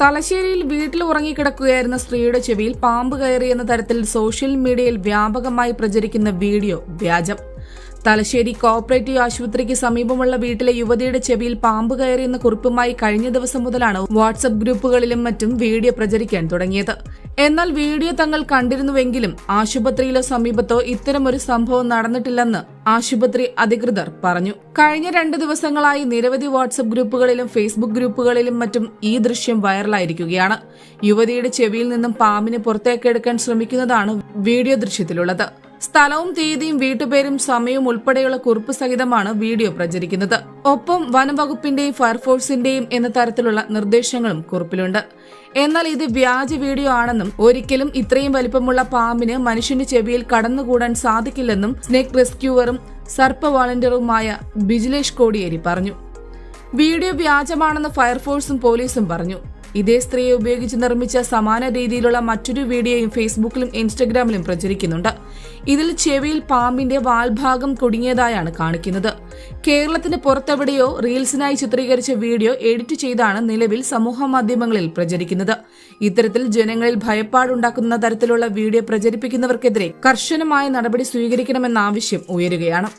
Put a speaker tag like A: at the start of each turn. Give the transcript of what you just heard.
A: തലശ്ശേരിയിൽ വീട്ടിൽ ഉറങ്ങിക്കിടക്കുകയായിരുന്ന സ്ത്രീയുടെ ചെവിയിൽ പാമ്പ് കയറിയെന്ന തരത്തിൽ സോഷ്യൽ മീഡിയയിൽ വ്യാപകമായി പ്രചരിക്കുന്ന വീഡിയോ വ്യാജം. തലശ്ശേരി കോഓപ്പറേറ്റീവ് ആശുപത്രിക്ക് സമീപമുള്ള വീട്ടിലെ യുവതിയുടെ ചെവിയിൽ പാമ്പ് കയറിയെന്ന കുറിപ്പുമായി കഴിഞ്ഞ ദിവസം മുതലാണ് വാട്സപ്പ് ഗ്രൂപ്പുകളിലും മറ്റും വീഡിയോ പ്രചരിക്കാൻ തുടങ്ങിയത്. എന്നാൽ വീഡിയോ തങ്ങൾ കണ്ടിരുന്നുവെങ്കിലും ആശുപത്രിയിലോ സമീപത്തോ ഇത്തരമൊരു സംഭവം നടന്നിട്ടില്ലെന്ന് ആശുപത്രി അധികൃതർ പറഞ്ഞു. കഴിഞ്ഞ രണ്ട് ദിവസങ്ങളായി നിരവധി വാട്സപ്പ് ഗ്രൂപ്പുകളിലും ഫേസ്ബുക്ക് ഗ്രൂപ്പുകളിലും മറ്റും ഈ ദൃശ്യം വൈറലായിരിക്കുകയാണ്. യുവതിയുടെ ചെവിയിൽ നിന്നും പാമ്പിനെ പുറത്തേക്കെടുക്കാൻ ശ്രമിക്കുന്നതാണ് വീഡിയോ ദൃശ്യത്തിലുള്ളത്. സ്ഥലവും തീയതിയും വീട്ടുപേരും സമയവും ഉൾപ്പെടെയുള്ള കുറിപ്പ് സഹിതമാണ് വീഡിയോ പ്രചരിക്കുന്നത്. ഒപ്പം വനംവകുപ്പിന്റെയും ഫയർഫോഴ്സിന്റെയും എന്ന തരത്തിലുള്ള നിർദ്ദേശങ്ങളും കുറിപ്പിലുണ്ട്. എന്നാൽ ഇത് വ്യാജ വീഡിയോ ആണെന്നും ഒരിക്കലും ഇത്രയും വലിപ്പമുള്ള പാമ്പിന് മനുഷ്യന്റെ ചെവിയിൽ കടന്നുകൂടാൻ സാധിക്കില്ലെന്നും സ്നേക് റെസ്ക്യൂവറും സർപ്പ വളണ്ടിയറുമായ ബിജിലേഷ് കോടിയേരി പറഞ്ഞു. വീഡിയോ വ്യാജമാണെന്ന് ഫയർഫോഴ്സും പോലീസും പറഞ്ഞു. ഇതേ സ്ത്രീയെ ഉപയോഗിച്ച് നിർമ്മിച്ച സമാന രീതിയിലുള്ള മറ്റൊരു വീഡിയോയും ഫേസ്ബുക്കിലും ഇൻസ്റ്റഗ്രാമിലും പ്രചരിക്കുന്നുണ്ട്. ഇതിൽ ചെവിയിൽ പാമ്പിന്റെ വാൽഭാഗം കുടുങ്ങിയതായാണ് കാണിക്കുന്നത്. കേരളത്തിന് പുറത്തെവിടെയോ റീൽസിനായി ചിത്രീകരിച്ച വീഡിയോ എഡിറ്റ് ചെയ്താണ് നിലവിൽ സമൂഹ മാധ്യമങ്ങളിൽ പ്രചരിക്കുന്നത്. ഇത്തരത്തിൽ ജനങ്ങളിൽ ഭയപ്പാടുണ്ടാക്കുന്ന തരത്തിലുള്ള വീഡിയോ പ്രചരിപ്പിക്കുന്നവർക്കെതിരെ കർശനമായ നടപടി സ്വീകരിക്കണമെന്ന ആവശ്യം ഉയരുകയാണ്.